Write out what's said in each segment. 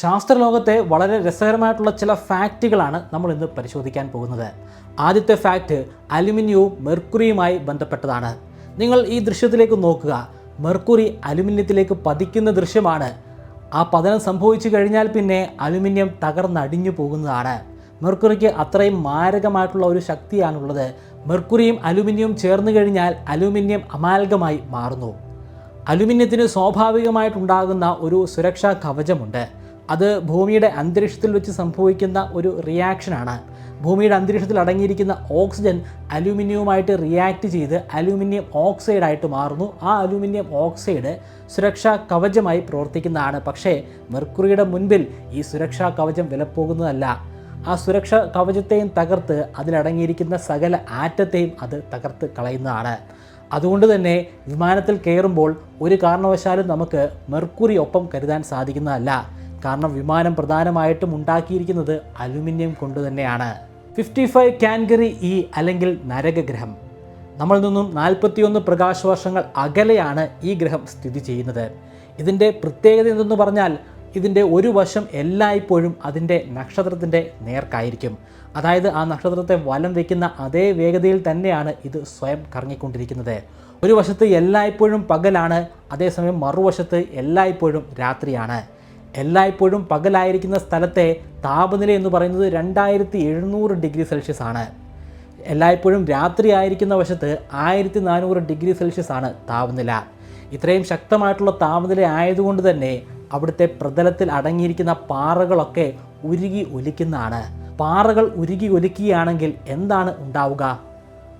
ശാസ്ത്രലോകത്തെ വളരെ രസകരമായിട്ടുള്ള ചില ഫാക്റ്റുകളാണ് നമ്മൾ ഇന്ന് പരിശോധിക്കാൻ പോകുന്നത്. ആദ്യത്തെ ഫാക്റ്റ് അലുമിനിയവും മെർക്കുറിയുമായി ബന്ധപ്പെട്ടതാണ്. നിങ്ങൾ ഈ ദൃശ്യത്തിലേക്ക് നോക്കുക. മെർക്കുറി അലുമിനിയത്തിലേക്ക് പതിക്കുന്ന ദൃശ്യമാണ്. ആ പതനം സംഭവിച്ചു കഴിഞ്ഞാൽ പിന്നെ അലുമിനിയം തകർന്നടിഞ്ഞു പോകുന്നതാണ്. മെർക്കുറിക്ക് അത്രയും മാരകമായിട്ടുള്ള ഒരു ശക്തിയാണുള്ളത്. മെർക്കുറിയും അലുമിനിയവും ചേർന്ന് കഴിഞ്ഞാൽ അലുമിനിയം അമാൽഗമായി മാറുന്നു. അലുമിനിയത്തിന് സ്വാഭാവികമായിട്ടുണ്ടാകുന്ന ഒരു സുരക്ഷാ കവചമുണ്ട്. അത് ഭൂമിയുടെ അന്തരീക്ഷത്തിൽ വെച്ച് സംഭവിക്കുന്ന ഒരു റിയാക്ഷനാണ് ഭൂമിയുടെ അന്തരീക്ഷത്തിൽ അടങ്ങിയിരിക്കുന്ന ഓക്സിജൻ അലുമിനിയവുമായിട്ട് റിയാക്ട് ചെയ്ത് അലുമിനിയം ഓക്സൈഡായിട്ട് മാറുന്നു. ആ അലുമിനിയം ഓക്സൈഡ് സുരക്ഷാ കവചമായി പ്രവർത്തിക്കുന്നതാണ്. പക്ഷേ മെർക്കുറിയുടെ മുൻപിൽ ഈ സുരക്ഷാ കവചം വിലപ്പോകുന്നതല്ല. ആ സുരക്ഷാ കവചത്തെയും തകർത്ത് അതിലടങ്ങിയിരിക്കുന്ന സകല ആറ്റത്തെയും അത് തകർത്ത് കളയുന്നതാണ്. അതുകൊണ്ട് തന്നെ വിമാനത്തിൽ കയറുമ്പോൾ ഒരു കാരണവശാലും നമുക്ക് മെർക്കുറി ഒപ്പം കരുതാൻ സാധിക്കുന്നതല്ല. കാരണം വിമാനം പ്രധാനമായിട്ടും ഉണ്ടാക്കിയിരിക്കുന്നത് അലുമിനിയം കൊണ്ട് തന്നെയാണ്. ഫിഫ്റ്റി ഫൈവ് കാൻഗറി ഇ അല്ലെങ്കിൽ നരകഗ്രഹം. നമ്മളിൽ നിന്നും നാൽപ്പത്തിയൊന്ന് പ്രകാശവർഷങ്ങൾ അകലെയാണ് ഈ ഗ്രഹം സ്ഥിതി ചെയ്യുന്നത്. ഇതിന്റെ പ്രത്യേകത എന്തെന്ന് പറഞ്ഞാൽ ഇതിന്റെ ഒരു വശം എല്ലായ്പ്പോഴും അതിന്റെ നക്ഷത്രത്തിന്റെ നേർക്കായിരിക്കും. അതായത് ആ നക്ഷത്രത്തെ വലം വയ്ക്കുന്ന അതേ വേഗതയിൽ തന്നെയാണ് ഇത് സ്വയം കറങ്ങിക്കൊണ്ടിരിക്കുന്നത്. ഒരു വശത്ത് എല്ലായ്പ്പോഴും പകലാണ് അതേസമയം മറുവശത്ത് എല്ലായ്പ്പോഴും രാത്രിയാണ്. എല്ലായ്പ്പോഴും പകലായിരിക്കുന്ന സ്ഥലത്തെ താപനില എന്ന് പറയുന്നത് രണ്ടായിരത്തി എഴുന്നൂറ് ഡിഗ്രി സെൽഷ്യസ് ആണ്. എല്ലായ്പ്പോഴും രാത്രി ആയിരിക്കുന്ന വശത്ത് ആയിരത്തി നാനൂറ് ഡിഗ്രി സെൽഷ്യസ് ആണ് താപനില. ഇത്രയും ശക്തമായിട്ടുള്ള താപനില ആയതുകൊണ്ട് തന്നെ അവിടുത്തെ പ്രതലത്തിൽ അടങ്ങിയിരിക്കുന്ന പാറകളൊക്കെ ഉരുകി ഒലിക്കുന്നതാണ്. പാറകൾ ഉരുകി ഒലിക്കുകയാണെങ്കിൽ എന്താണ് ഉണ്ടാവുക?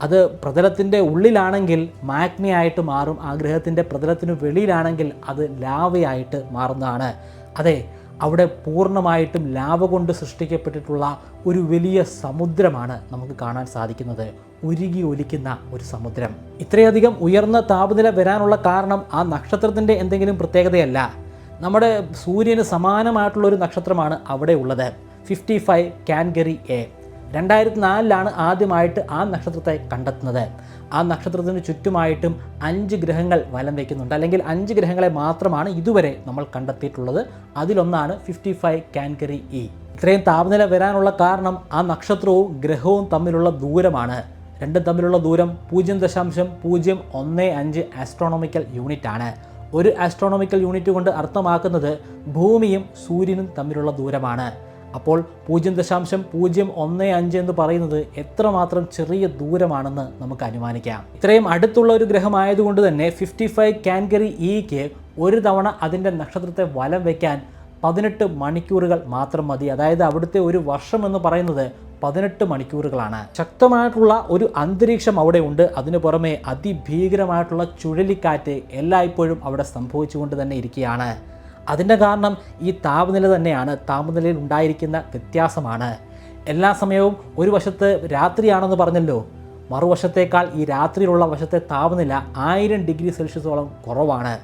അത് പ്രതലത്തിന്റെ ഉള്ളിലാണെങ്കിൽ മാഗ്മയായിട്ട് മാറും ആ ഗ്രഹത്തിന്റെ പ്രതലത്തിന് വെളിയിലാണെങ്കിൽ അത് ലാവയായിട്ട് മാറുന്നതാണ്. അതെ അവിടെ പൂർണമായിട്ടും ലാവ കൊണ്ട് സൃഷ്ടിക്കപ്പെട്ടിട്ടുള്ള ഒരു വലിയ സമുദ്രമാണ് നമുക്ക് കാണാൻ സാധിക്കുന്നത്. ഉരുകി ഒലിക്കുന്ന ഒരു സമുദ്രം. ഇത്രയധികം ഉയർന്ന താപനില വരാനുള്ള കാരണം ആ നക്ഷത്രത്തിന്റെ എന്തെങ്കിലും പ്രത്യേകതയല്ല. നമ്മുടെ സൂര്യന് സമാനമായിട്ടുള്ള ഒരു നക്ഷത്രമാണ് അവിടെ ഉള്ളത്. ഫിഫ്റ്റി ഫൈവ് കാൻഗറി എ രണ്ടായിരത്തി നാലിലാണ് ആദ്യമായിട്ട് ആ നക്ഷത്രത്തെ കണ്ടെത്തുന്നത്. ആ നക്ഷത്രത്തിന് ചുറ്റുമായിട്ടും അഞ്ച് ഗ്രഹങ്ങൾ വലം വയ്ക്കുന്നുണ്ട്. അല്ലെങ്കിൽ അഞ്ച് ഗ്രഹങ്ങളെ മാത്രമാണ് ഇതുവരെ നമ്മൾ കണ്ടെത്തിയിട്ടുള്ളത്. അതിലൊന്നാണ് ഫിഫ്റ്റി ഫൈവ് കാൻകറി ഇ ഇത്രയും താപനില വരാനുള്ള കാരണം ആ നക്ഷത്രവും ഗ്രഹവും തമ്മിലുള്ള ദൂരമാണ്. രണ്ടും തമ്മിലുള്ള ദൂരം പൂജ്യം ദശാംശം പൂജ്യം ഒന്ന് അഞ്ച് ആസ്ട്രോണോമിക്കൽ യൂണിറ്റ് ആണ്. ഒരു ആസ്ട്രോണോമിക്കൽ യൂണിറ്റ് കൊണ്ട് അർത്ഥമാക്കുന്നത് ഭൂമിയും സൂര്യനും തമ്മിലുള്ള ദൂരമാണ്. അപ്പോൾ പൂജ്യം ദശാംശം പൂജ്യം ഒന്ന് അഞ്ച് എന്ന് പറയുന്നത് എത്രമാത്രം ചെറിയ ദൂരമാണെന്ന് നമുക്ക് അനുമാനിക്കാം. ഇത്രയും അടുത്തുള്ള ഒരു ഗ്രഹമായതുകൊണ്ട് തന്നെ ഫിഫ്റ്റി ഫൈവ് കാൻഗറി ഇക്ക് ഒരു തവണ അതിന്റെ നക്ഷത്രത്തെ വലം വയ്ക്കാൻ പതിനെട്ട് മണിക്കൂറുകൾ മാത്രം മതി. അതായത് അവിടുത്തെ ഒരു വർഷം എന്ന് പറയുന്നത് പതിനെട്ട് മണിക്കൂറുകളാണ്. ശക്തമായിട്ടുള്ള ഒരു അന്തരീക്ഷം അവിടെ ഉണ്ട്. അതിനു പുറമെ അതിഭീകരമായിട്ടുള്ള ചുഴലിക്കാറ്റ് എല്ലായ്പ്പോഴും അവിടെ സംഭവിച്ചുകൊണ്ട് തന്നെ ഇരിക്കുകയാണ്. അതിന്റെ കാരണം ഈ താപനില തന്നെയാണ്. താപനിലയിൽ ഉണ്ടായിരിക്കുന്ന വ്യത്യാസമാണ്. എല്ലാ സമയവും ഒരു വശത്ത് രാത്രിയാണെന്ന് പറഞ്ഞല്ലോ. മറുവശത്തേക്കാൾ ഈ രാത്രിയിലുള്ള വശത്തെ താപനില ആയിരം ഡിഗ്രി സെൽഷ്യസോളം കുറവാണ്.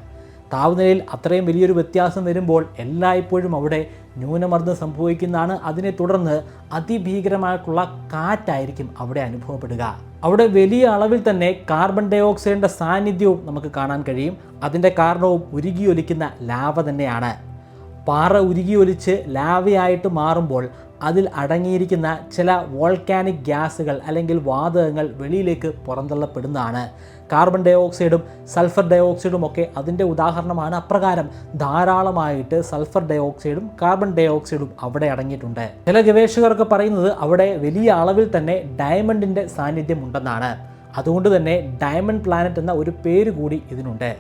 താപനിലയിൽ അത്രയും വലിയൊരു വ്യത്യാസം വരുമ്പോൾ എല്ലായ്പ്പോഴും അവിടെ ന്യൂനമർദ്ദം സംഭവിക്കുന്നതാണ്. അതിനെ തുടർന്ന് അതിഭീകരമായിട്ടുള്ള കാറ്റായിരിക്കും അവിടെ അനുഭവപ്പെടുക. അവിടെ വലിയ അളവിൽ തന്നെ കാർബൺ ഡൈ ഓക്സൈഡിന്റെ സാന്നിധ്യവും നമുക്ക് കാണാൻ കഴിയും. അതിന്റെ കാരണവും ഉരുകിയൊലിക്കുന്ന ലാവ തന്നെയാണ്. പാറ ഉരുകിയൊലിച്ച് ലാവയായിട്ട് മാറുമ്പോൾ അതിൽ അടങ്ങിയിരിക്കുന്ന ചില വോൾക്കാനിക് ഗ്യാസുകൾ അല്ലെങ്കിൽ വാതകങ്ങൾ വെളിയിലേക്ക് പുറന്തള്ളപ്പെടുന്നതാണ്. കാർബൺ ഡൈ ഓക്സൈഡും സൾഫർ ഡൈ ഓക്സൈഡും ഒക്കെ അതിന്റെ ഉദാഹരണമാണ്. അപ്രകാരം ധാരാളമായിട്ട് സൾഫർ ഡൈ ഓക്സൈഡും കാർബൺ ഡൈ ഓക്സൈഡും അവിടെ അടങ്ങിയിട്ടുണ്ട്. ചില ഗവേഷകർക്ക് പറയുന്നത് അവിടെ വലിയ അളവിൽ തന്നെ ഡയമണ്ടിന്റെ സാന്നിധ്യം ഉണ്ടെന്നാണ് അതുകൊണ്ട് തന്നെ ഡയമണ്ട് പ്ലാനറ്റ് എന്ന ഒരു പേര് കൂടി ഇതിനുണ്ട്.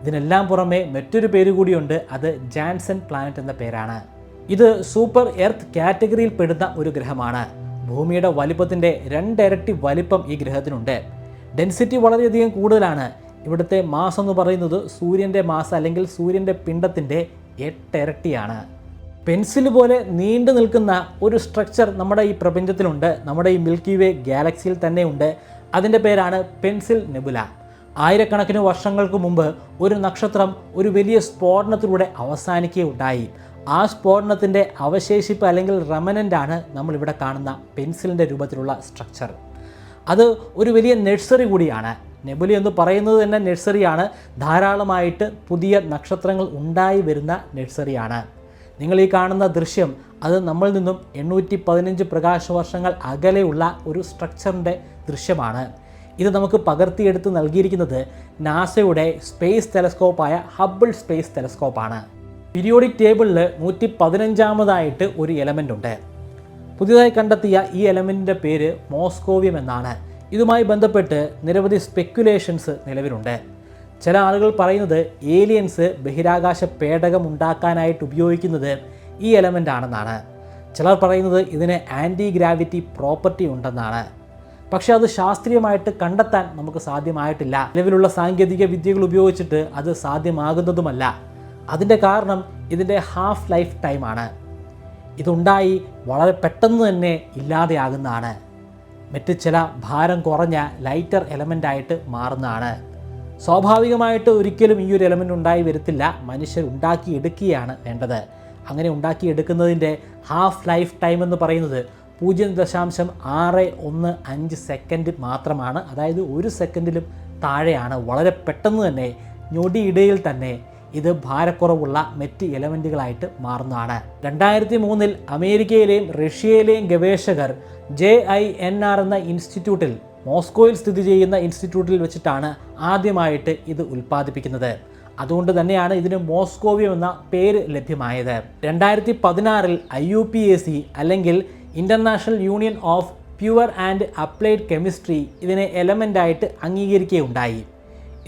ഇതിനെല്ലാം പുറമെ മറ്റൊരു പേര് കൂടിയുണ്ട്. അത് ജാൻസൺ പ്ലാനറ്റ് എന്ന പേരാണ്. ഇത് സൂപ്പർ എർത്ത് കാറ്റഗറിയിൽ പെടുന്ന ഒരു ഗ്രഹമാണ്. ഭൂമിയുടെ വലിപ്പത്തിന്റെ രണ്ടിരട്ടി വലിപ്പം ഈ ഗ്രഹത്തിനുണ്ട്. ഡെൻസിറ്റി വളരെയധികം കൂടുതലാണ്. ഇവിടുത്തെ മാസം എന്ന് പറയുന്നത് സൂര്യന്റെ മാസം അല്ലെങ്കിൽ സൂര്യന്റെ പിണ്ടത്തിന്റെ എട്ടിരട്ടിയാണ്. പെൻസിൽ പോലെ നീണ്ടു നിൽക്കുന്ന ഒരു സ്ട്രക്ചർ നമ്മുടെ ഈ പ്രപഞ്ചത്തിലുണ്ട്. നമ്മുടെ ഈ മിൽക്കി വേ ഗാലക്സിയിൽ തന്നെ ഉണ്ട് അതിന്റെ പേരാണ് പെൻസിൽ നെബുല. ആയിരക്കണക്കിന് വർഷങ്ങൾക്ക് മുമ്പ് ഒരു നക്ഷത്രം ഒരു വലിയ സ്ഫോടനത്തിലൂടെ അവസാനിക്കുകയുണ്ടായി. ആ സ്ഫോടനത്തിന്റെ അവശേഷിപ്പ് അല്ലെങ്കിൽ റെമനന്റ് ആണ് നമ്മളിവിടെ കാണുന്ന പെൻസിലിന്റെ രൂപത്തിലുള്ള സ്ട്രക്ചർ. അത് ഒരു വലിയ നഴ്സറി കൂടിയാണ്. നെബുലി എന്ന് പറയുന്നത് തന്നെ നഴ്സറിയാണ്. ധാരാളമായിട്ട് പുതിയ നക്ഷത്രങ്ങൾ ഉണ്ടായി വരുന്ന നഴ്സറിയാണ്. നിങ്ങൾ ഈ കാണുന്ന ദൃശ്യം അത് നമ്മളിൽ നിന്നും എണ്ണൂറ്റി പതിനഞ്ച് പ്രകാശ വർഷങ്ങൾ അകലെയുള്ള ഒരു സ്ട്രക്ചറിന്റെ ദൃശ്യമാണ്. ഇത് നമുക്ക് പകർത്തിയെടുത്ത് നൽകിയിരിക്കുന്നത് നാസയുടെ സ്പേസ് ടെലസ്കോപ്പായ ഹബിൾ സ്പേസ് ടെലസ്കോപ്പാണ്. പീരിയോഡിക് ടേബിളിൽ നൂറ്റി പതിനഞ്ചാമതായിട്ട് ഒരു എലമെന്റ് ഉണ്ട് പുതിയതായി കണ്ടെത്തിയ ഈ എലമെന്റിന്റെ പേര് മോസ്കോവിയം എന്നാണ്. ഇതുമായി ബന്ധപ്പെട്ട് നിരവധി സ്പെക്കുലേഷൻസ് നിലവിലുണ്ട്. ചില ആളുകൾ പറയുന്നത് ഏലിയൻസ് ബഹിരാകാശ പേടകം ഉണ്ടാക്കാനായിട്ട് ഉപയോഗിക്കുന്നത് ഈ എലമെന്റ് ആണെന്നാണ് ചിലർ പറയുന്നത് ഇതിന് ആന്റി ഗ്രാവിറ്റി പ്രോപ്പർട്ടി ഉണ്ടെന്നാണ്. പക്ഷേ അത് ശാസ്ത്രീയമായിട്ട് കണ്ടെത്താൻ നമുക്ക് സാധ്യമായിട്ടില്ല. നിലവിലുള്ള സാങ്കേതിക വിദ്യകൾ ഉപയോഗിച്ചിട്ട് അത് സാധ്യമാകുന്നതുമല്ല. അതിന്റെ കാരണം ഇതിന്റെ ഹാഫ് ലൈഫ് ടൈമാണ്. ഇതുണ്ടായി വളരെ പെട്ടെന്ന് തന്നെ ഇല്ലാതെയാകുന്നതാണ്. മറ്റ് ചില ഭാരം കുറഞ്ഞ ലൈറ്റർ എലമെന്റായിട്ട് മാറുന്നതാണ്. സ്വാഭാവികമായിട്ട് ഒരിക്കലും ഈ ഒരു എലമെന്റ് ഉണ്ടായി വരത്തില്ല. മനുഷ്യർ ഉണ്ടാക്കിയെടുക്കുകയാണ് വേണ്ടത്. അങ്ങനെ ഉണ്ടാക്കിയെടുക്കുന്നതിന്റെ ഹാഫ് ലൈഫ് ടൈം എന്ന് പറയുന്നത് പൂജ്യം ദശാംശം ആറ് ഒന്ന് അഞ്ച് സെക്കൻഡ് മാത്രമാണ്. അതായത് ഒരു സെക്കൻഡിലും താഴെയാണ്. വളരെ പെട്ടെന്ന് തന്നെ ഞൊടിയിടയിൽ തന്നെ ഇത് ഭാരക്കുറവുള്ള മെറ്റ് എലമെന്റുകളായിട്ട് മാറുന്നതാണ്. രണ്ടായിരത്തി മൂന്നിൽ അമേരിക്കയിലെയും റഷ്യയിലെയും ഗവേഷകർ ജെ ഐ എൻ ആർ എന്ന ഇൻസ്റ്റിറ്റ്യൂട്ടിൽ മോസ്കോയിൽ സ്ഥിതി ചെയ്യുന്ന ഇൻസ്റ്റിറ്റ്യൂട്ടിൽ വെച്ചിട്ടാണ് ആദ്യമായിട്ട് ഇത് ഉൽപ്പാദിപ്പിക്കുന്നത്. അതുകൊണ്ട് തന്നെയാണ് ഇതിന് മോസ്കോവിയം എന്ന പേര് ലഭ്യമായത്. രണ്ടായിരത്തി പതിനാറിൽ I U P A C അല്ലെങ്കിൽ international union of pure and applied chemistry ഇതിനെ എലമെന്റായിട്ട് അംഗീകരിക്കുകയുണ്ടായി.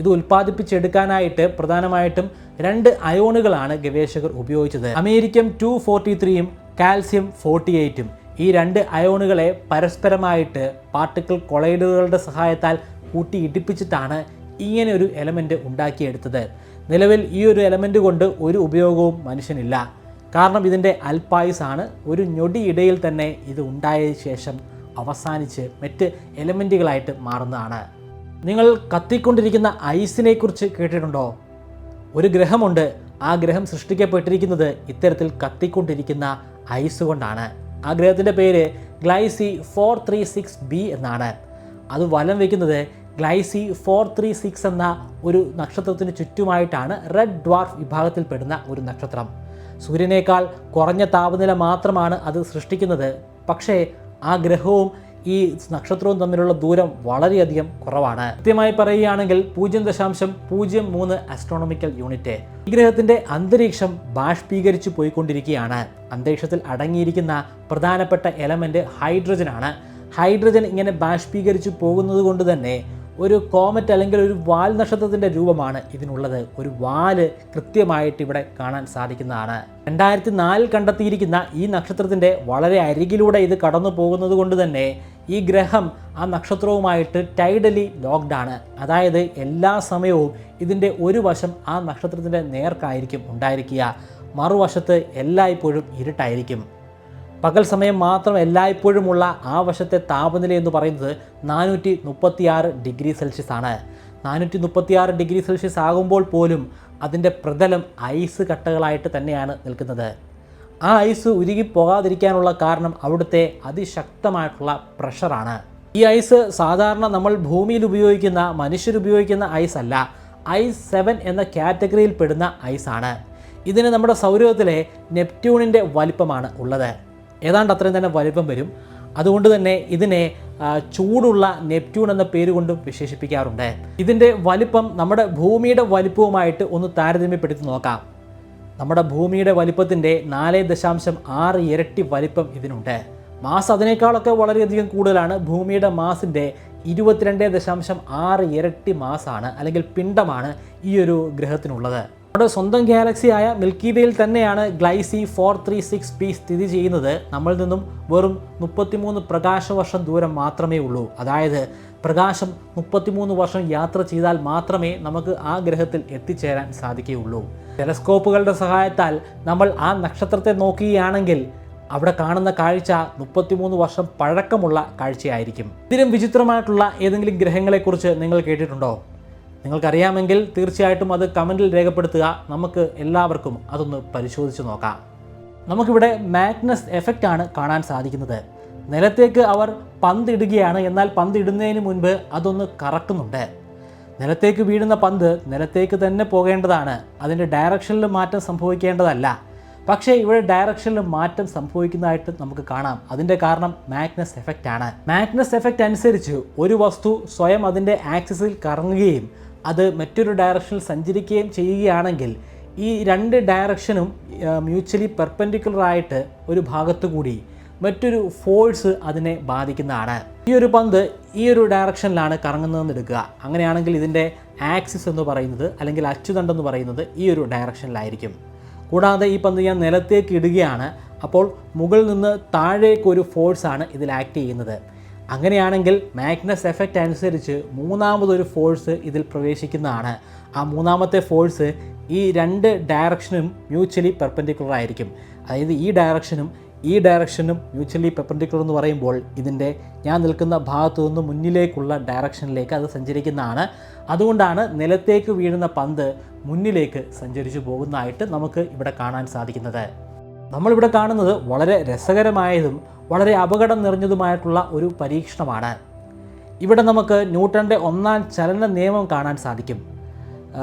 ഇത് ഉൽപ്പാദിപ്പിച്ചെടുക്കാനായിട്ട് പ്രധാനമായിട്ടും രണ്ട് അയോണുകളാണ് ഗവേഷകർ ഉപയോഗിച്ചത്. അമേരിക്കം ടു ഫോർട്ടി ത്രീയും കാൽസ്യം ഫോർട്ടി എയ്റ്റും ഈ രണ്ട് അയോണുകളെ പരസ്പരമായിട്ട് പാർട്ടിക്കിൾ കൊളൈഡറുകളുടെ സഹായത്താൽ കൂട്ടിയിടിപ്പിച്ചിട്ടാണ് ഇങ്ങനെ ഒരു എലമെന്റ് ഉണ്ടാക്കിയെടുത്തത്. നിലവിൽ ഈ ഒരു എലമെന്റ് കൊണ്ട് ഒരു ഉപയോഗവും മനുഷ്യനില്ല. കാരണം ഇതിന്റെ അൽപായുസാണ്. ഒരു ഞൊടിയിടയിൽ തന്നെ ഇത് ഉണ്ടായ ശേഷം അവസാനിച്ച് മറ്റ് എലമെന്റുകളായിട്ട് മാറുന്നതാണ്. നിങ്ങൾ കത്തിക്കൊണ്ടിരിക്കുന്ന ഐസിനെ കുറിച്ച് കേട്ടിട്ടുണ്ടോ? ഒരു ഗ്രഹമുണ്ട്. ആ ഗ്രഹം സൃഷ്ടിക്കപ്പെട്ടിരിക്കുന്നത് ഇത്തരത്തിൽ കത്തിക്കൊണ്ടിരിക്കുന്ന ഐസ് കൊണ്ടാണ്. ആ ഗ്രഹത്തിന്റെ പേര് Gliese four three six B എന്നാണ്. അത് വലം വയ്ക്കുന്നത് ഗ്ലൈസി ഫോർ ത്രീ സിക്സ് എന്ന ഒരു നക്ഷത്രത്തിന് ചുറ്റുമായിട്ടാണ് റെഡ് ഡ്വാർഫ് വിഭാഗത്തിൽപ്പെടുന്ന ഒരു നക്ഷത്രം. സൂര്യനേക്കാൾ കുറഞ്ഞ താപനില മാത്രമാണ് അത് സൃഷ്ടിക്കുന്നത്. പക്ഷേ ആ ഗ്രഹവും ഈ നക്ഷത്രവും തമ്മിലുള്ള ദൂരം വളരെയധികം കുറവാണ്. കൃത്യമായി പറയുകയാണെങ്കിൽ പൂജ്യം ദശാംശം പൂജ്യം മൂന്ന് അസ്ട്രോണമിക്കൽ യൂണിറ്റ് ഈ ഗ്രഹത്തിന്റെ അന്തരീക്ഷം ബാഷ്പീകരിച്ചു പോയിക്കൊണ്ടിരിക്കുകയാണ്. അന്തരീക്ഷത്തിൽ അടങ്ങിയിരിക്കുന്ന പ്രധാനപ്പെട്ട എലമെന്റ് ഹൈഡ്രജൻ ആണ്. ഹൈഡ്രജൻ ഇങ്ങനെ ബാഷ്പീകരിച്ചു പോകുന്നത് കൊണ്ട് തന്നെ ഒരു കോമറ്റ് അല്ലെങ്കിൽ ഒരു വാൽ നക്ഷത്രത്തിന്റെ രൂപമാണ് ഇതിനുള്ളത്. ഒരു വാൽ കൃത്യമായിട്ട് ഇവിടെ കാണാൻ സാധിക്കുന്നതാണ്. രണ്ടായിരത്തി നാലിൽ കണ്ടെത്തിയിരിക്കുന്ന ഈ നക്ഷത്രത്തിന്റെ വളരെ അരികിലൂടെ ഇത് കടന്നു പോകുന്നത് കൊണ്ട് തന്നെ ഈ ഗ്രഹം ആ നക്ഷത്രവുമായിട്ട് ടൈഡലി ലോക്ക്ഡ് ആണ്. അതായത് എല്ലാ സമയവും ഇതിന്റെ ഒരു വശം ആ നക്ഷത്രത്തിന്റെ നേർക്കായിരിക്കും ഉണ്ടായിരിക്കുക. മറുവശത്ത് എല്ലായ്പ്പോഴും ഇരുട്ടായിരിക്കും. പകൽ സമയം മാത്രം എല്ലായ്പ്പോഴുമുള്ള ആ വശത്തെ താപനില എന്ന് പറയുന്നത് നാനൂറ്റി മുപ്പത്തിയാറ് ഡിഗ്രി സെൽഷ്യസ് ആണ്. നാനൂറ്റി മുപ്പത്തിയാറ് ഡിഗ്രി സെൽഷ്യസ് ആകുമ്പോൾ പോലും അതിന്റെ പ്രതലം ഐസ് കട്ടകളായിട്ട് തന്നെയാണ് നിൽക്കുന്നത്. ആ ഐസ് ഉരുകി പോകാതിരിക്കാനുള്ള കാരണം അവിടുത്തെ അതിശക്തമായിട്ടുള്ള പ്രഷറാണ് ഈ ഐസ് സാധാരണ നമ്മൾ ഭൂമിയിൽ ഉപയോഗിക്കുന്ന മനുഷ്യരുപയോഗിക്കുന്ന ഐസ് അല്ല. ഐസ് സെവൻ എന്ന കാറ്റഗറിയിൽ പെടുന്ന ഐസാണ് ഇതിന് നമ്മുടെ സൗരയൂഥത്തിലെ നെപ്റ്റ്യൂണിന്റെ വലിപ്പമാണ് ഉള്ളത്. ഏതാണ്ട് അത്രയും തന്നെ വലിപ്പം വരും. അതുകൊണ്ട് തന്നെ ഇതിനെ ചൂടുള്ള നെപ്റ്റ്യൂൺ എന്ന പേര് കൊണ്ടും വിശേഷിപ്പിക്കാറുണ്ട്. ഇതിന്റെ വലിപ്പം നമ്മുടെ ഭൂമിയുടെ വലിപ്പവുമായിട്ട് ഒന്ന് താരതമ്യപ്പെടുത്തി നോക്കാം. നമ്മുടെ ഭൂമിയുടെ വലിപ്പത്തിന്റെ നാല് ദശാംശം ആറ് ഇരട്ടി വലിപ്പം ഇതിനുണ്ട്. മാസ് അതിനേക്കാളൊക്കെ വളരെയധികം കൂടുതലാണ്. ഭൂമിയുടെ മാസിന്റെ ഇരുപത്തിരണ്ട് ദശാംശം ആറ് ഇരട്ടി മാസാണ് അല്ലെങ്കിൽ പിണ്ഡമാണ് ഈ ഒരു ഗ്രഹത്തിനുള്ളത്. നമ്മുടെ സ്വന്തം ഗാലക്സിയായ മിൽക്കി വേയിൽ തന്നെയാണ് Gliese four three six P സ്ഥിതി ചെയ്യുന്നത്. നമ്മളിൽ നിന്നും വെറും മുപ്പത്തിമൂന്ന് പ്രകാശവർഷം ദൂരം മാത്രമേ ഉള്ളൂ. അതായത് പ്രകാശം മുപ്പത്തിമൂന്ന് വർഷം യാത്ര ചെയ്താൽ മാത്രമേ നമുക്ക് ആ ഗ്രഹത്തിൽ എത്തിച്ചേരാൻ സാധിക്കുകയുള്ളൂ. ടെലസ്കോപ്പുകളുടെ സഹായത്താൽ നമ്മൾ ആ നക്ഷത്രത്തെ നോക്കുകയാണെങ്കിൽ അവിടെ കാണുന്ന കാഴ്ച മുപ്പത്തിമൂന്ന് വർഷം പഴക്കമുള്ള കാഴ്ചയായിരിക്കും. ഇതിലും വിചിത്രമായിട്ടുള്ള ഏതെങ്കിലും ഗ്രഹങ്ങളെക്കുറിച്ച് നിങ്ങൾ കേട്ടിട്ടുണ്ടോ? നിങ്ങൾക്കറിയാമെങ്കിൽ തീർച്ചയായിട്ടും അത് കമന്റിൽ രേഖപ്പെടുത്തുക. നമുക്ക് എല്ലാവർക്കും അതൊന്ന് പരിശോധിച്ച് നോക്കാം. നമുക്കിവിടെ മാഗ്നസ് എഫക്റ്റ് ആണ് കാണാൻ സാധിക്കുന്നത്. നിലത്തേക്ക് അവർ പന്ത് ഇടുകയാണ് എന്നാൽ പന്ത് ഇടുന്നതിന് മുൻപ് അതൊന്ന് കറക്കുന്നുണ്ട്. നിലത്തേക്ക് വീഴുന്ന പന്ത് നിലത്തേക്ക് തന്നെ പോകേണ്ടതാണ്. അതിന്റെ ഡയറക്ഷനിൽ മാറ്റം സംഭവിക്കേണ്ടതല്ല. പക്ഷേ ഇവിടെ ഡയറക്ഷനിൽ മാറ്റം സംഭവിക്കുന്നതായിട്ട് നമുക്ക് കാണാം. അതിന്റെ കാരണം മാഗ്നസ് എഫക്റ്റ് ആണ് മാഗ്നസ് എഫക്റ്റ് അനുസരിച്ച് ഒരു വസ്തു സ്വയം അതിന്റെ ആക്സിസിൽ കറങ്ങുകയും അത് മറ്റൊരു ഡയറക്ഷനിൽ സഞ്ചരിക്കുകയും ചെയ്യുകയാണെങ്കിൽ ഈ രണ്ട് ഡയറക്ഷനും മ്യൂച്വലി പെർപെൻഡിക്കുലർ ആയിട്ട് ഒരു ഭാഗത്തു കൂടി മറ്റൊരു ഫോഴ്സ് അതിനെ ബാധിക്കുന്നതാണ്. ഈ ഒരു പന്ത് ഈ ഒരു ഡയറക്ഷനിലാണ് കറങ്ങുന്നതെന്ന് എടുക്കുക. അങ്ങനെയാണെങ്കിൽ ഇതിന്റെ ആക്സിസ് എന്ന് പറയുന്നത് അല്ലെങ്കിൽ അച്ചുതണ്ടെന്ന് പറയുന്നത് ഈ ഒരു ഡയറക്ഷനിലായിരിക്കും കൂടാതെ ഈ പന്ത് ഞാൻ നിലത്തേക്ക് ഇടുകയാണ്. അപ്പോൾ മുകളിൽ നിന്ന് താഴേക്കൊരു ഫോഴ്സാണ് ഇതിൽ ആക്ട് ചെയ്യുന്നത്. അങ്ങനെയാണെങ്കിൽ മാഗ്നസ് എഫക്റ്റ് അനുസരിച്ച് മൂന്നാമതൊരു ഫോഴ്സ് ഇതിൽ പ്രവേശിക്കുന്നതാണ്. ആ മൂന്നാമത്തെ ഫോഴ്സ് ഈ രണ്ട് ഡയറക്ഷനും മ്യൂച്വലി പെർപ്പൻഡിക്കുലർ ആയിരിക്കും. അതായത് ഈ ഡയറക്ഷനും ഈ ഡയറക്ഷനും മ്യൂച്വലി പെർപ്പൻഡിക്കുലർ എന്ന് പറയുമ്പോൾ ഇതിന്റെ ഞാൻ നിൽക്കുന്ന ഭാഗത്തു നിന്ന് മുന്നിലേക്കുള്ള ഡയറക്ഷനിലേക്ക് അത് സഞ്ചരിക്കുന്നതാണ്. അതുകൊണ്ടാണ് നിലത്തേക്ക് വീഴുന്ന പന്ത് മുന്നിലേക്ക് സഞ്ചരിച്ചു പോകുന്നതായിട്ട് നമുക്ക് ഇവിടെ കാണാൻ സാധിക്കുന്നത്. നമ്മളിവിടെ കാണുന്നത് വളരെ രസകരമായതും വളരെ അപകടം നിറഞ്ഞതുമായിട്ടുള്ള ഒരു പരീക്ഷണമാണ്. ഇവിടെ നമുക്ക് ന്യൂട്ടന്റെ ഒന്നാം ചലന നിയമം കാണാൻ സാധിക്കും.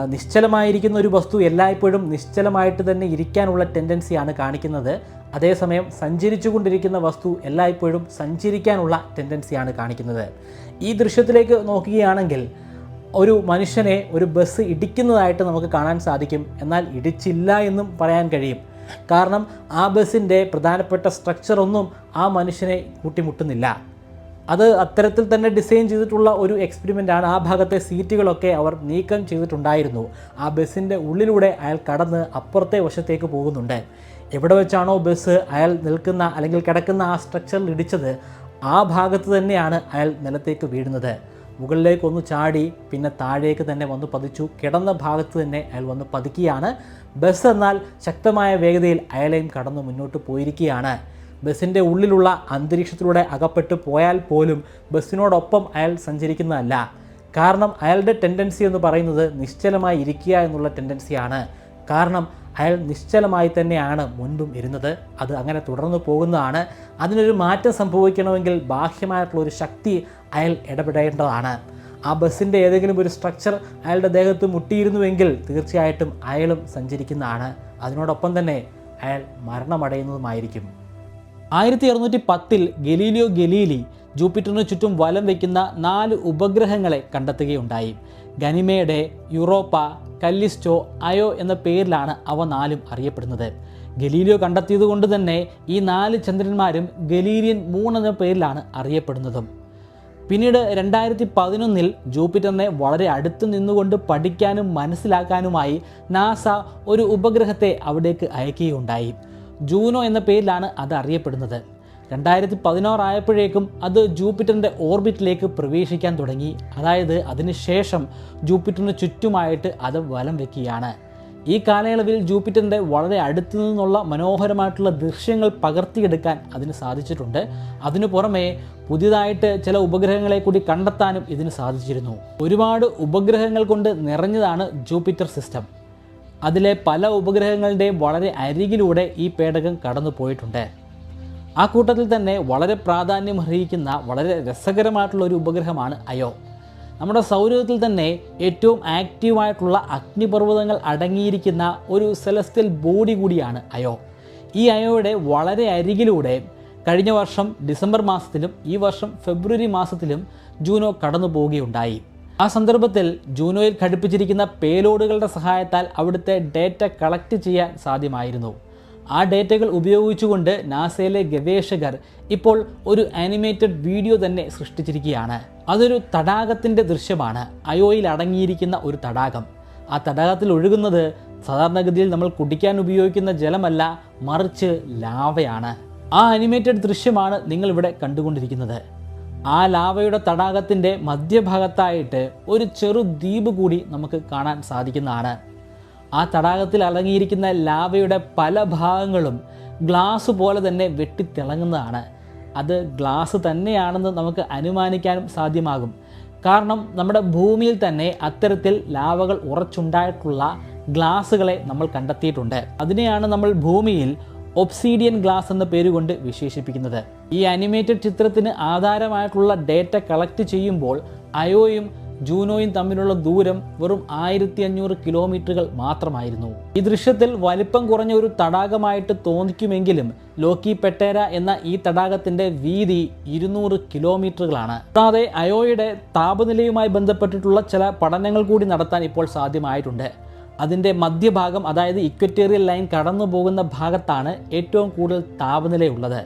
നിശ്ചലമായിരിക്കുന്ന ഒരു വസ്തു എല്ലായ്പ്പോഴും നിശ്ചലമായിട്ട് തന്നെ ഇരിക്കാനുള്ള ടെൻഡൻസിയാണ് കാണിക്കുന്നത്. അതേസമയം സഞ്ചരിച്ചു കൊണ്ടിരിക്കുന്ന വസ്തു എല്ലായ്പ്പോഴും സഞ്ചരിക്കാനുള്ള ടെൻഡൻസിയാണ് കാണിക്കുന്നത്. ഈ ദൃശ്യത്തിലേക്ക് നോക്കുകയാണെങ്കിൽ ഒരു മനുഷ്യനെ ഒരു ബസ് ഇടിക്കുന്നതായിട്ട് നമുക്ക് കാണാൻ സാധിക്കും. എന്നാൽ ഇടിച്ചില്ല എന്നും പറയാൻ കഴിയും. കാരണം ആ ബസ്സിന്റെ പ്രധാനപ്പെട്ട സ്ട്രക്ചർ ഒന്നും ആ മനുഷ്യനെ കൂട്ടിമുട്ടുന്നില്ല. അത് അത്തരത്തിൽ തന്നെ ഡിസൈൻ ചെയ്തിട്ടുള്ള ഒരു എക്സ്പെരിമെന്റാണ് ആ ഭാഗത്തെ സീറ്റുകളൊക്കെ അവർ നീക്കം ചെയ്തിട്ടുണ്ടായിരുന്നു. ആ ബസ്സിന്റെ ഉള്ളിലൂടെ അയാൾ കടന്ന് അപ്പുറത്തെ വശത്തേക്ക് പോകുന്നുണ്ട്. എവിടെ വെച്ചാണോ ബസ് അയാൾ നിൽക്കുന്ന അല്ലെങ്കിൽ കിടക്കുന്ന ആ സ്ട്രക്ചറിൽ ഇടിച്ചത് ആ ഭാഗത്ത് തന്നെയാണ് അയാൾ നിലത്തേക്ക് വീഴുന്നത്. മുകളിലേക്ക് ഒന്ന് ചാടി പിന്നെ താഴേക്ക് തന്നെ വന്ന് പതിച്ചു. കിടന്ന ഭാഗത്ത് തന്നെ അയാൾ വന്ന് പതിക്കുകയാണ് ബസ് എന്നാൽ ശക്തമായ വേഗതയിൽ അയാളെയും കടന്ന് മുന്നോട്ട് പോയിരിക്കുകയാണ്. ബസ്സിന്റെ ഉള്ളിലുള്ള അന്തരീക്ഷത്തിലൂടെ അകപ്പെട്ട് പോയാൽ പോലും ബസ്സിനോടൊപ്പം അയാൾ സഞ്ചരിക്കുന്നതല്ല. കാരണം അയാളുടെ ടെൻഡൻസി എന്ന് പറയുന്നത് നിശ്ചലമായി ഇരിക്കുക എന്നുള്ള ടെൻഡൻസിയാണ്. കാരണം അയാൾ നിശ്ചലമായി തന്നെയാണ് മുൻപും ഇരുന്നത്. അത് അങ്ങനെ തുടർന്നു പോകുന്നതാണ്. അതിനൊരു മാറ്റം സംഭവിക്കണമെങ്കിൽ ബാഹ്യമായിട്ടുള്ള ഒരു ശക്തി അയാൾ ഇടപെടേണ്ടതാണ്. ആ ബസ്സിന്റെ ഏതെങ്കിലും ഒരു സ്ട്രക്ചർ അയാളുടെ ദേഹത്ത് മുട്ടിയിരുന്നുവെങ്കിൽ തീർച്ചയായിട്ടും അയാളും സഞ്ചരിക്കുന്നതാണ്. അതിനോടൊപ്പം തന്നെ അയാൾ മരണമടയുന്നതുമായിരിക്കും. ആയിരത്തി അറുന്നൂറ്റി പത്തിൽ ഗലീലിയോ ഗലീലി ജൂപ്പിറ്ററിന് ചുറ്റും വലം വയ്ക്കുന്ന നാല് ഉപഗ്രഹങ്ങളെ കണ്ടെത്തുകയുണ്ടായി. ഗനിമയുടെ യൂറോപ്പ കല്ലിസ്റ്റോ അയോ എന്ന പേരിലാണ് അവ നാലും അറിയപ്പെടുന്നത്. ഗലീലിയോ കണ്ടെത്തിയത് കൊണ്ട് തന്നെ ഈ നാല് ചന്ദ്രന്മാരും ഗലീലിയൻ മൂന്നെന്ന പേരിലാണ് അറിയപ്പെടുന്നതും. പിന്നീട് രണ്ടായിരത്തി പതിനൊന്നിൽ ജൂപ്പിറ്ററിനെ വളരെ അടുത്ത് നിന്നുകൊണ്ട് പഠിക്കാനും മനസ്സിലാക്കാനുമായി നാസ ഒരു ഉപഗ്രഹത്തെ അവിടേക്ക് അയക്കുകയുണ്ടായി. ജൂനോ എന്ന പേരിലാണ് അത് അറിയപ്പെടുന്നത്. രണ്ടായിരത്തി പതിനാറായപ്പോഴേക്കും അത് ജൂപ്പിറ്ററിന്റെ ഓർബിറ്റിലേക്ക് പ്രവേശിക്കാൻ തുടങ്ങി. അതായത് അതിനുശേഷം ജൂപ്പിറ്ററിന് ചുറ്റുമായിട്ട് അത് വലം വെക്കുകയാണ്. ഈ കാലയളവിൽ ജൂപ്പിറ്ററിന്റെ വളരെ അടുത്തു നിന്നുള്ള മനോഹരമായിട്ടുള്ള ദൃശ്യങ്ങൾ പകർത്തിയെടുക്കാൻ അതിന് സാധിച്ചിട്ടുണ്ട്. അതിനു പുറമേ പുതിയതായിട്ട് ചില ഉപഗ്രഹങ്ങളെ കൂടി കണ്ടെത്താനും ഇതിന് സാധിച്ചിരുന്നു. ഒരുപാട് ഉപഗ്രഹങ്ങൾ കൊണ്ട് നിറഞ്ഞതാണ് ജൂപ്പിറ്റർ സിസ്റ്റം. അതിലെ പല ഉപഗ്രഹങ്ങളുടെയും വളരെ അരികിലൂടെ ഈ പേടകം കടന്നു പോയിട്ടുണ്ട് ആ കൂട്ടത്തിൽ തന്നെ വളരെ പ്രാധാന്യം അർഹിക്കുന്ന വളരെ രസകരമായിട്ടുള്ള ഒരു ഉപഗ്രഹമാണ് അയോ. നമ്മുടെ സൗരത്തിൽ തന്നെ ഏറ്റവും ആക്റ്റീവായിട്ടുള്ള അഗ്നിപർവതങ്ങൾ അടങ്ങിയിരിക്കുന്ന ഒരു സെലസ്റ്റൽ ബോഡി കൂടിയാണ് അയോ. ഈ അയോയുടെ വളരെ അരികിലൂടെ കഴിഞ്ഞ വർഷം ഡിസംബർ മാസത്തിലും ഈ വർഷം ഫെബ്രുവരി മാസത്തിലും ജൂനോ കടന്നു പോവുകയുണ്ടായി. ആ സന്ദർഭത്തിൽ ജൂനോയിൽ ഘടിപ്പിച്ചിരിക്കുന്ന പേലോഡുകളുടെ സഹായത്താൽ അവിടുത്തെ ഡേറ്റ കളക്ട് ചെയ്യാൻ സാധ്യമായിരുന്നു. ആ ഡേറ്റകൾ ഉപയോഗിച്ചുകൊണ്ട് നാസയിലെ ഗവേഷകർ ഇപ്പോൾ ഒരു ആനിമേറ്റഡ് വീഡിയോ തന്നെ സൃഷ്ടിച്ചിരിക്കുകയാണ്. അതൊരു തടാകത്തിന്റെ ദൃശ്യമാണ്. അയോയിൽ അടങ്ങിയിരിക്കുന്ന ഒരു തടാകം. ആ തടാകത്തിൽ ഒഴുകുന്നത് സാധാരണഗതിയിൽ നമ്മൾ കുടിക്കാൻ ഉപയോഗിക്കുന്ന ജലമല്ല മറിച്ച് ലാവയാണ്. ആ അനിമേറ്റഡ് ദൃശ്യമാണ് നിങ്ങൾ ഇവിടെ കണ്ടുകൊണ്ടിരിക്കുന്നത്. ആ ലാവയുടെ തടാകത്തിന്റെ മധ്യഭാഗത്തായിട്ട് ഒരു ചെറു ദ്വീപ് കൂടി നമുക്ക് കാണാൻ സാധിക്കുന്നതാണ്. ആ തടാകത്തിൽ അടങ്ങിയിരിക്കുന്ന ലാവയുടെ പല ഭാഗങ്ങളും ഗ്ലാസ് പോലെ തന്നെ വെട്ടിത്തിളങ്ങുന്നതാണ്. അത് ഗ്ലാസ് തന്നെയാണെന്ന് നമുക്ക് അനുമാനിക്കാനും സാധ്യമാകും. കാരണം നമ്മുടെ ഭൂമിയിൽ തന്നെ അത്തരത്തിൽ ലാവകൾ ഉറച്ചുണ്ടായിട്ടുള്ള ഗ്ലാസുകളെ നമ്മൾ കണ്ടെത്തിയിട്ടുണ്ട്. അതിനെയാണ് നമ്മൾ ഭൂമിയിൽ ഒബ്സീഡിയൻ ഗ്ലാസ് എന്ന പേരുകൊണ്ട് വിശേഷിപ്പിക്കുന്നത്. ഈ അനിമേറ്റഡ് ചിത്രത്തിന് ആധാരമായിട്ടുള്ള ഡേറ്റ കളക്ട് ചെയ്യുമ്പോൾ അയോയും ജൂനോയും തമ്മിലുള്ള ദൂരം വെറും ആയിരത്തി അഞ്ഞൂറ് കിലോമീറ്ററുകൾ മാത്രമായിരുന്നു. ഈ ദൃശ്യത്തിൽ വലിപ്പം കുറഞ്ഞ ഒരു തടാകമായിട്ട് തോന്നിക്കുമെങ്കിലും ലോക്കി പെട്ടേര എന്ന ഈ തടാകത്തിന്റെ വീതി ഇരുന്നൂറ് കിലോമീറ്ററുകളാണ്. കൂടാതെ അയോയുടെ താപനിലയുമായി ബന്ധപ്പെട്ടിട്ടുള്ള ചില പഠനങ്ങൾ കൂടി നടത്താൻ ഇപ്പോൾ സാധ്യമായിട്ടുണ്ട്. അതിന്റെ മധ്യഭാഗം അതായത് ഇക്വറ്റേറിയൽ ലൈൻ കടന്നു പോകുന്ന ഭാഗത്താണ് ഏറ്റവും കൂടുതൽ താപനിലയുള്ളത്.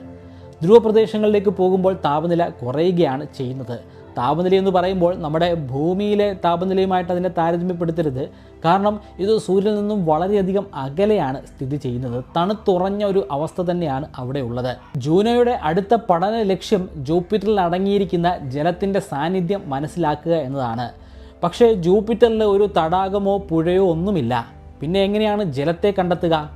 ധ്രുവപ്രദേശങ്ങളിലേക്ക് പോകുമ്പോൾ താപനില കുറയുകയാണ് ചെയ്യുന്നത്. താപനില എന്ന് പറയുമ്പോൾ നമ്മുടെ ഭൂമിയിലെ താപനിലയുമായിട്ട് അതിനെ താരതമ്യപ്പെടുത്തരുത്. കാരണം ഇത് സൂര്യനിൽ നിന്നും വളരെയധികം അകലെയാണ് സ്ഥിതി ചെയ്യുന്നത്. തണുത്തുറഞ്ഞ ഒരു അവസ്ഥ തന്നെയാണ് അവിടെ ഉള്ളത്. ജൂനോയുടെ അടുത്ത പഠന ലക്ഷ്യം ജൂപ്പിറ്ററിൽ അടങ്ങിയിരിക്കുന്ന ജലത്തിന്റെ സാന്നിധ്യം മനസ്സിലാക്കുക എന്നതാണ്. പക്ഷേ ജൂപ്പിറ്ററിൽ ഒരു തടാകമോ പുഴയോ ഒന്നുമില്ല. പിന്നെ എങ്ങനെയാണ് ജലത്തെ കണ്ടെത്തുക?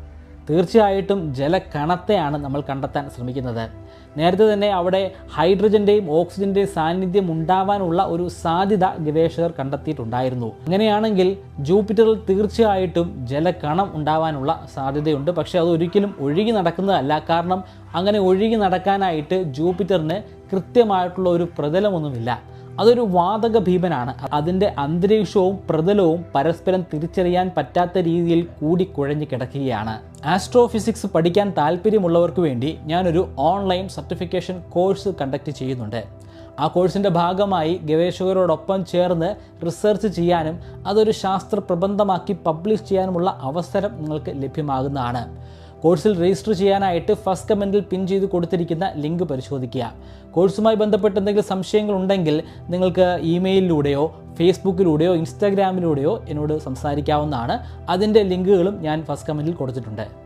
തീർച്ചയായിട്ടും ജലകണത്തെയാണ് നമ്മൾ കണ്ടെത്താൻ ശ്രമിക്കുന്നത്. നേരത്തെ തന്നെ അവിടെ ഹൈഡ്രജന്റെയും ഓക്സിജന്റെയും സാന്നിധ്യം ഉണ്ടാവാനുള്ള ഒരു സാധ്യത ഗവേഷകർ കണ്ടെത്തിയിട്ടുണ്ടായിരുന്നു. അങ്ങനെയാണെങ്കിൽ ജൂപ്പിറ്ററിൽ തീർച്ചയായിട്ടും ജലകണം ഉണ്ടാവാനുള്ള സാധ്യതയുണ്ട്. പക്ഷേ അത് ഒരിക്കലും ഒഴുകി നടക്കുന്നതല്ല. കാരണം അങ്ങനെ ഒഴുകി നടക്കാനായിട്ട് ജൂപ്പിറ്ററിന് കൃത്യമായിട്ടുള്ള ഒരു പ്രതലമൊന്നുമില്ല. അതൊരു വാതക ഭീമനാണ്. അതിന്റെ അന്തരീക്ഷവും പ്രതലവും പരസ്പരം തിരിച്ചറിയാൻ പറ്റാത്ത രീതിയിൽ കൂടിക്കുഴഞ്ഞ് കിടക്കുകയാണ്. ആസ്ട്രോഫിസിക്സ് പഠിക്കാൻ താല്പര്യമുള്ളവർക്ക് വേണ്ടി ഞാനൊരു ഓൺലൈൻ സർട്ടിഫിക്കേഷൻ കോഴ്സ് കണ്ടക്ട് ചെയ്യുന്നുണ്ട്. ആ കോഴ്സിന്റെ ഭാഗമായി ഗവേഷകരോടൊപ്പം ചേർന്ന് റിസർച്ച് ചെയ്യാനും അതൊരു ശാസ്ത്ര പ്രബന്ധമാക്കി പബ്ലിഷ് ചെയ്യാനുമുള്ള അവസരം നിങ്ങൾക്ക് ലഭ്യമാകുന്നതാണ്. കോഴ്സിൽ രജിസ്റ്റർ ചെയ്യാനായിട്ട് ഫസ്റ്റ് കമന്റിൽ പിൻ ചെയ്ത് കൊടുത്തിരിക്കുന്ന ലിങ്ക് പരിശോധിക്കുക. കോഴ്സുമായി ബന്ധപ്പെട്ട് എന്തെങ്കിലും സംശയങ്ങൾ ഉണ്ടെങ്കിൽ നിങ്ങൾക്ക് ഇമെയിലിലൂടെയോ ഫേസ്ബുക്കിലൂടെയോ ഇൻസ്റ്റാഗ്രാമിലൂടെയോ എന്നോട് സംസാരിക്കാവുന്നതാണ്. അതിന്റെ ലിങ്കുകളും ഞാൻ ഫസ്റ്റ് കമന്റിൽ കൊടുത്തിട്ടുണ്ട്.